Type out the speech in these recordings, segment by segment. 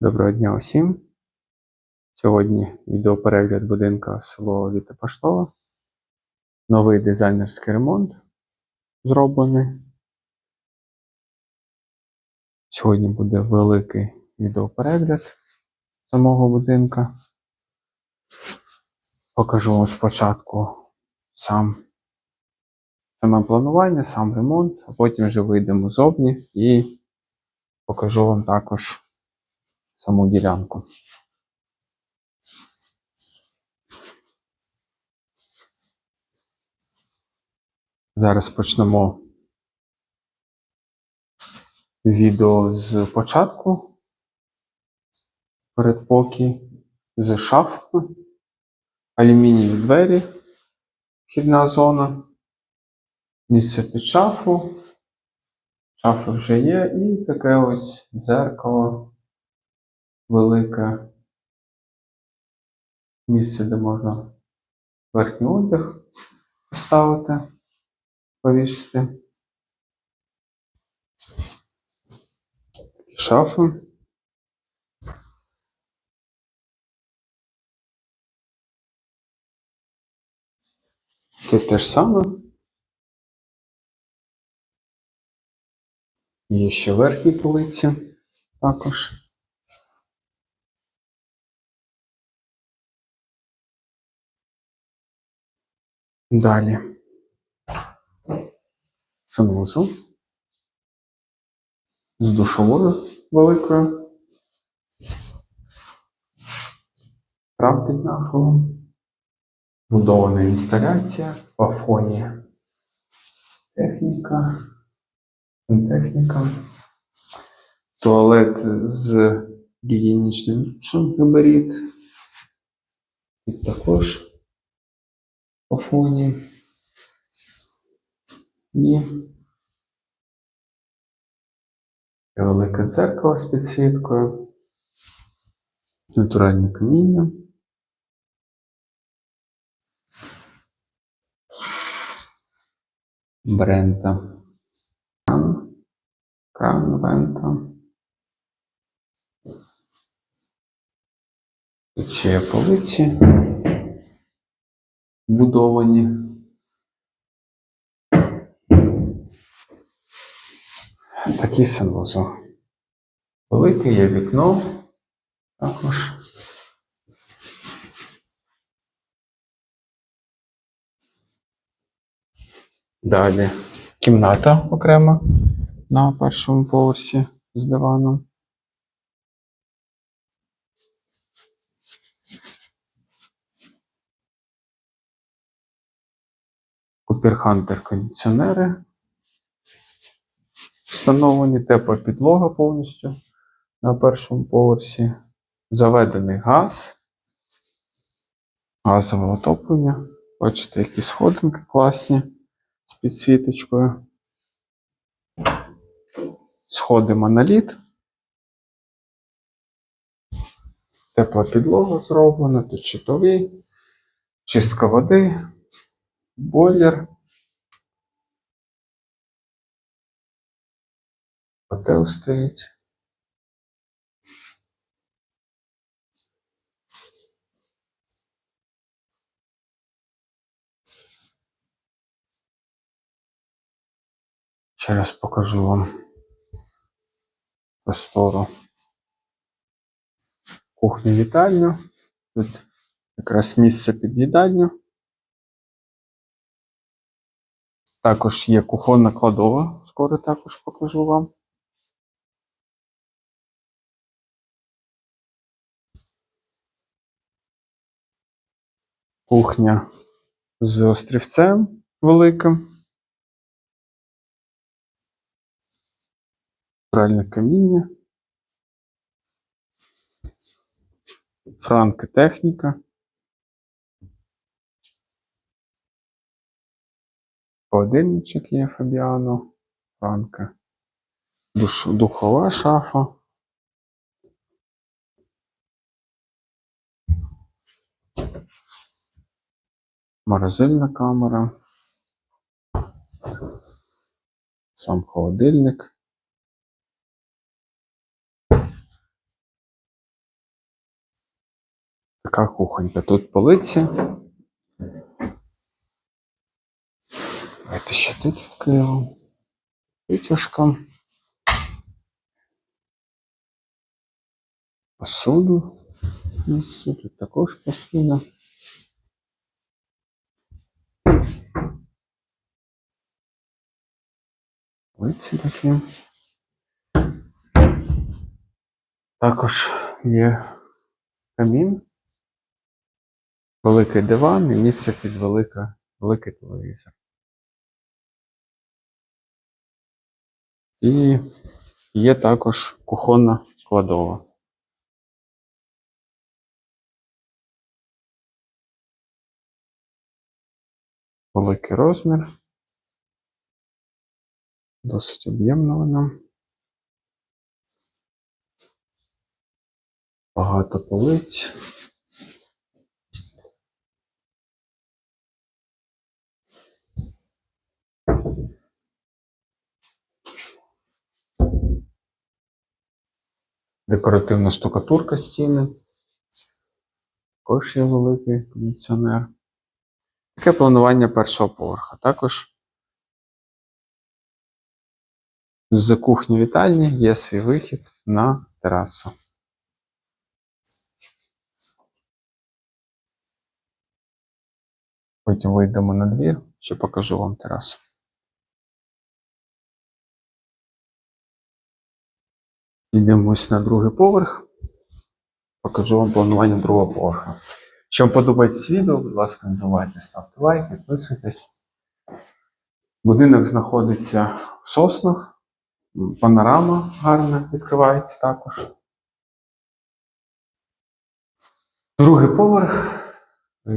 Доброго дня усім. Сьогодні відеоперегляд будинка село Віта Паштова. Новий дизайнерський ремонт зроблений. Сьогодні буде великий відеоперегляд самого будинка. Покажу вам спочатку сам саме планування, сам ремонт, а потім вже вийдемо зовні і покажу вам також саму ділянку. Зараз почнемо відео з початку. Передпокій з шафи, алюмінієві двері, вхідна зона, місце під шафу. Шафи вже є, і таке ось дзеркало велике місце, де можна верхній одяг поставити, повісити. Шафи. Тут те ж саме. Є ще верхні полиці також. Далі. Санвузол. З душовою великою. Трап під нахилом. Будована інсталяція. По фоні техніка. Техніка. Туалет з гігієнічним душем габарит. І також по фоні. І велике дзеркало з підсвіткою. Натуральне каміння. Брента. Кран. Кран Брента. Ще полиці будовані. Такий санвузол. Велике є вікно також. Далі кімната окрема на першому поверсі з диваном. Куперхантер кондиціонери. Встановлені тепла підлога повністю на першому поверсі. Заведений газ. Газове отоплення. Бачите, які сходинки класні з підсвіточкою. Сходи моноліт. Тепла підлога зроблена, тут щитовий, чистка води, бойлер. Котел стоїть. Ще раз покажу вам простору кухню вітальню. Тут якраз місце під їдальню. Також є кухонна кладова, скоро також покажу вам. Кухня з острівцем великим. Пральне каміння. Франки техніка. Холодильничок є Фабіано. Франка. Духова шафа. Морозильна камера. Сам холодильник. така кухонька. Тут полиці. Давайте ще тут відкриємо. Витяжка. Посуду. Тут також посуда. Полиці такі. Також є камін, великий диван і місце під велика, великий телевізор. І є також кухонна кладова. Великий розмір. Досить об'ємна вона. Багато полиць. Декоративна штукатурка стіни. Також є великий кондиціонер. Таке планування першого поверха. Також з кухні вітальні є свій вихід на терасу. Потім вийдемо на двір, ще покажу вам терасу. Йдемось на другий поверх. Покажу вам планування другого поверха. Якщо вам подобається відео, будь ласка, не забувайте ставте лайк, підписуйтесь. Будинок знаходиться в соснах. Панорама гарна відкривається також. Другий поверх.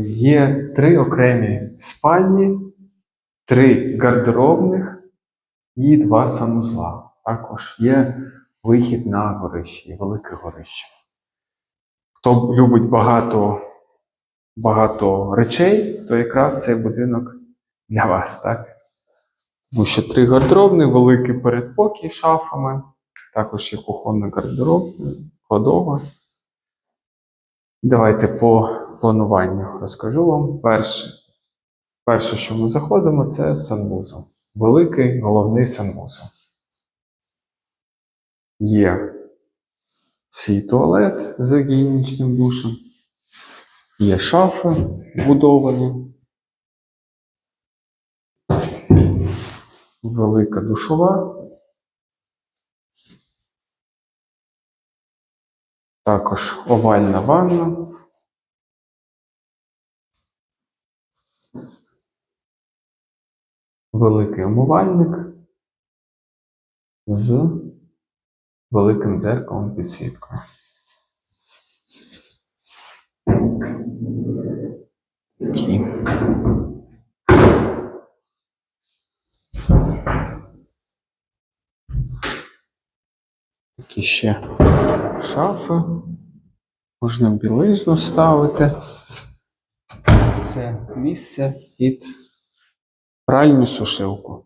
Є три окремі спальні, три гардеробних і два санузла. Також є вихід на горище, велике горище. Хто любить багато, багато речей, то якраз цей будинок для вас, так? Тому що три гардеробні, великий передпокій шафами, також є кухонна гардероб, кладова. Давайте по плануванню розкажу вам. Перше, перше, що ми заходимо, це санвузол. Великий головний санвузол. Є свій туалет з гігієнічним душем, є шафи вбудовані, велика душова. Також овальна ванна. Великий умивальник з великим дзеркалом підсвіткою. Такі. Такі ще шафи. Можна білизну ставити. Це місце під пральну сушилку.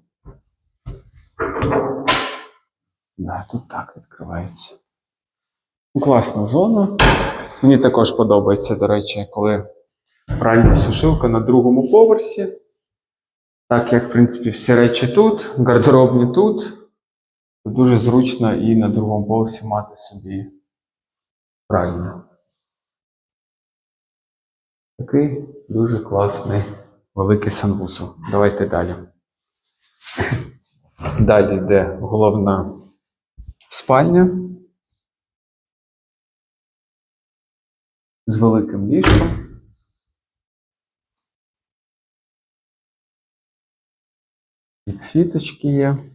Да, тут так відкривається. Класна зона. Мені також подобається, до речі, коли пральна сушилка на другому поверсі. Так як, в принципі, всі речі тут, гардеробні тут. Дуже зручно і на другому поверсі мати собі пральню. Такий дуже класний великий санвузол. Давайте далі. Далі йде головна спальня з великим ліжком. Підсвіточки є.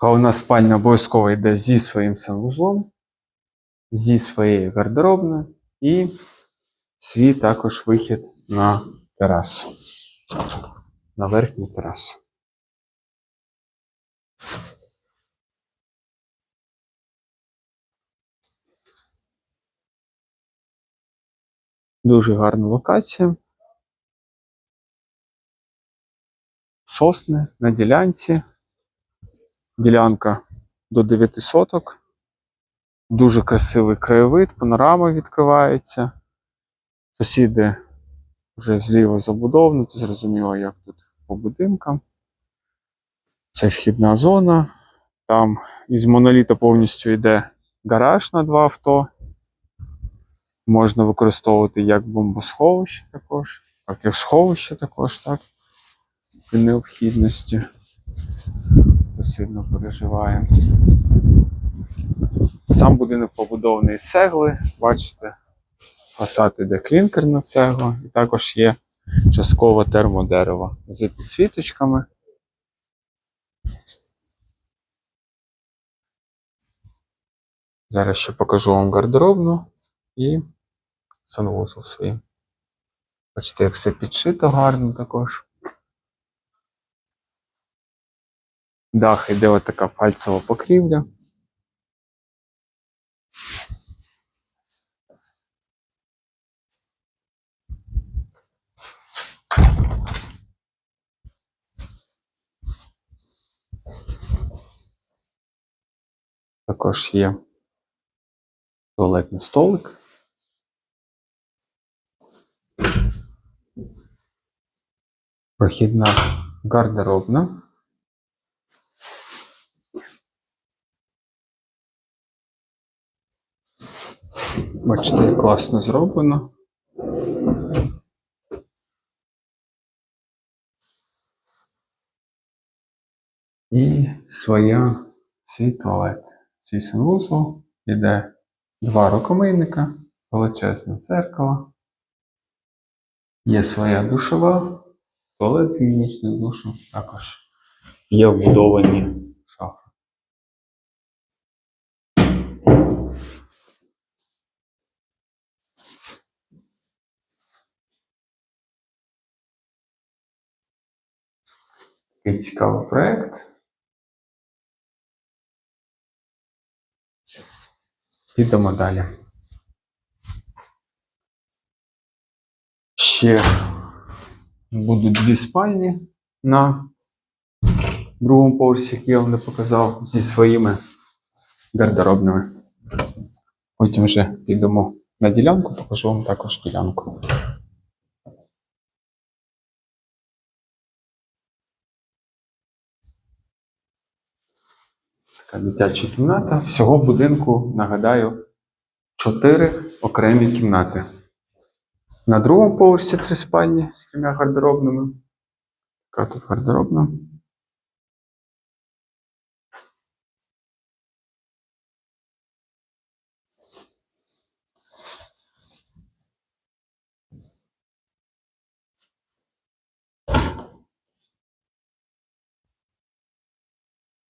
Головна спальня обов'язково йде зі своїм санвузлом, зі своєю гардеробною і свій також вихід на терасу. На верхню терасу. Дуже гарна локація. сосни на ділянці. Ділянка до 9 соток. Дуже красивий краєвид, панорама відкривається. Сусіди вже зліва забудовано, зрозуміло, як тут по будинкам. Це вхідна зона. Там із моноліта повністю йде гараж на два авто. Можна використовувати як бомбосховище також, так як сховище також, так. При необхідності. Сильно переживає. Сам будинок побудований з цегли. Бачите, фасад іде клінкерна цегла, і також є частково термодерево з підсвіточками. Зараз ще покажу вам гардеробну і санвузол свій. Бачите, як все підшито гарно також. Дах іде отака фальцева покрівля. Також є туалетний столик. Прохідна гардеробна. Бачите, класно зроблено. І своя свій туалет. Свій санвузол іде два рукомийника, величезне дзеркало. Є своя душова, туалет з гігієнічним душем, також є вбудовані шафи. Такий цікавий проєкт. Підемо далі. Ще будуть дві спальні на другому поверсі, які я вам не показав, зі своїми гардеробними. Потім вже підемо на ділянку, покажу вам також ділянку. Така дитяча кімната. Всього в будинку, нагадаю, чотири окремі кімнати. На другому поверсі три спальні з трьома гардеробними. Така тут гардеробна.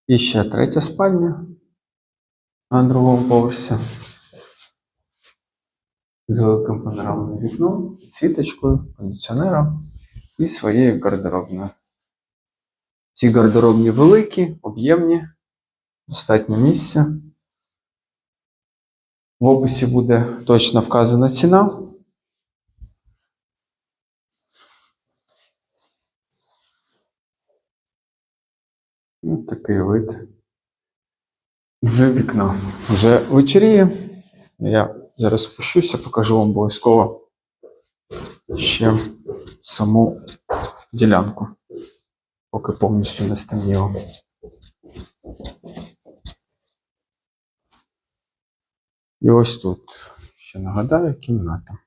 І ще третя спальня на другому поверсі. З великим панорамним вікном, світочкою, кондиціонером і своєю гардеробною. Ці гардеробні великі, об'ємні, достатньо місця. В описі буде точно вказана ціна. Ось такий вид з вікна. Вже вечеріє. Я зараз спущуся, покажу вам обов'язково ще саму ділянку, поки повністю не стемніло. І ось тут, ще нагадаю, кімната.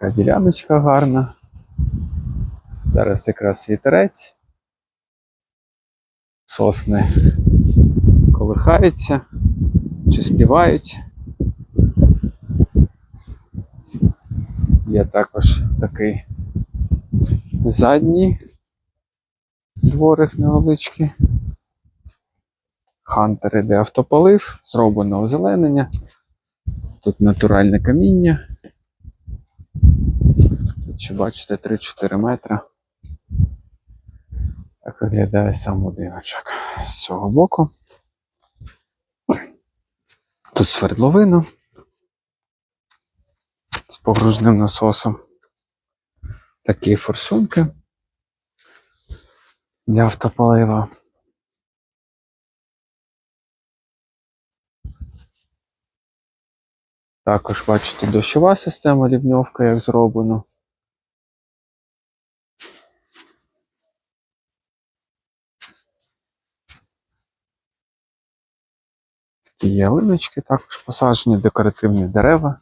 Така діляночка гарна. Зараз якраз вітерець. Сосни колихаються чи співають. Є також такий задній дворик невеличкий. Хантер іде автополив, зроблено озеленення. Тут натуральне каміння. Ще бачите 3-4 метри. Так виглядає сам будиночок з цього боку. Тут свердловина з погружним насосом. Такі форсунки для автополива. Також бачите дощова система лівньовка, як зроблено. Ялиночки також посаджені, декоративні дерева.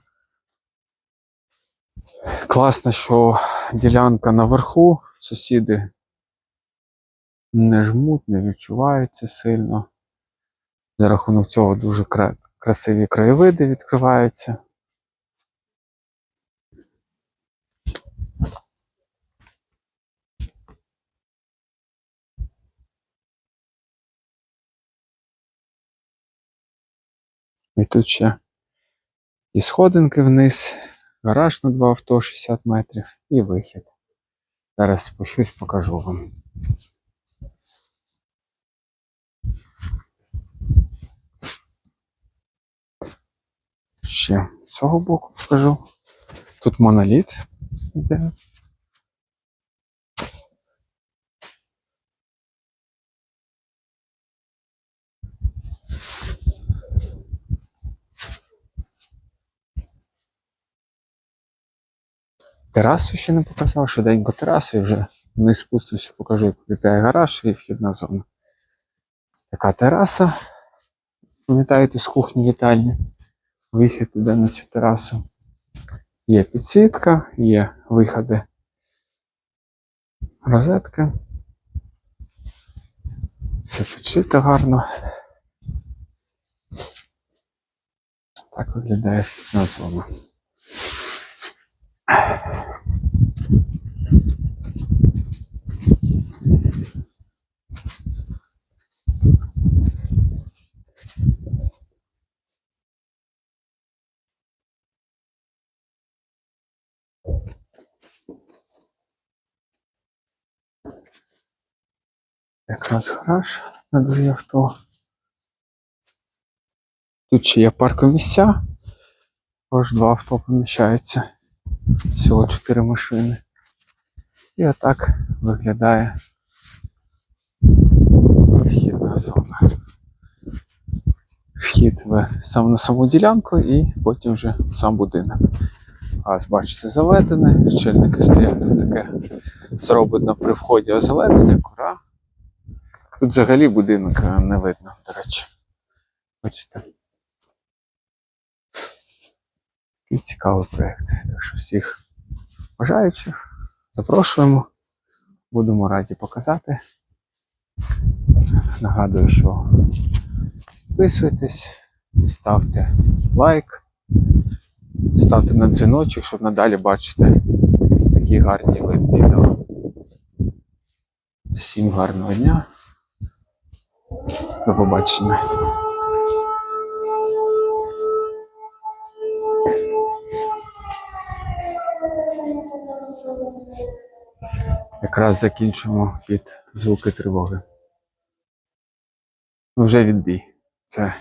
Класно, що ділянка наверху, сусіди не жмуть, не відчуваються сильно. За рахунок цього дуже красиві краєвиди відкриваються. І тут ще і сходинки вниз, гараж на два авто 60 метрів і вихід. Зараз спущусь, покажу вам. Ще з цього боку покажу. Тут моноліт іде. Терасу ще не показав, швиденько терасу і вже не спустився, покажу, як виглядає гараж і вхідна зона. Така тераса. Пам'ятаєте, з кухні вітальні. Вихід іде на цю терасу. Є підсвітка, є виходи розетки. Все підшито гарно. Так виглядає вхідна зона. Якраз гараж на дві авто. Тут ще є паркомісця. Аж два авто поміщається. Всього чотири машини. І отак виглядає вхідна зона. Вхід в сам на саму ділянку і потім вже в сам будинок. Газ, бачите, заведене, щільники стоять тут таке зроблено при вході озеленення, кура. Тут взагалі будинок е, не видно, до речі. Бачите. Такий цікавий проєкт. Так що всіх бажаючих запрошуємо. Будемо раді показати. Нагадую, що підписуйтесь, ставте лайк, ставте на дзвіночок, щоб надалі бачити такі гарні відео. Всім гарного дня. До побачення. Якраз закінчимо під звуки тривоги. Ну, Вже відбій. Це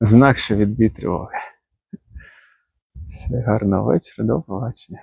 знак, що відбій тривоги. Все, гарного вечора, до побачення.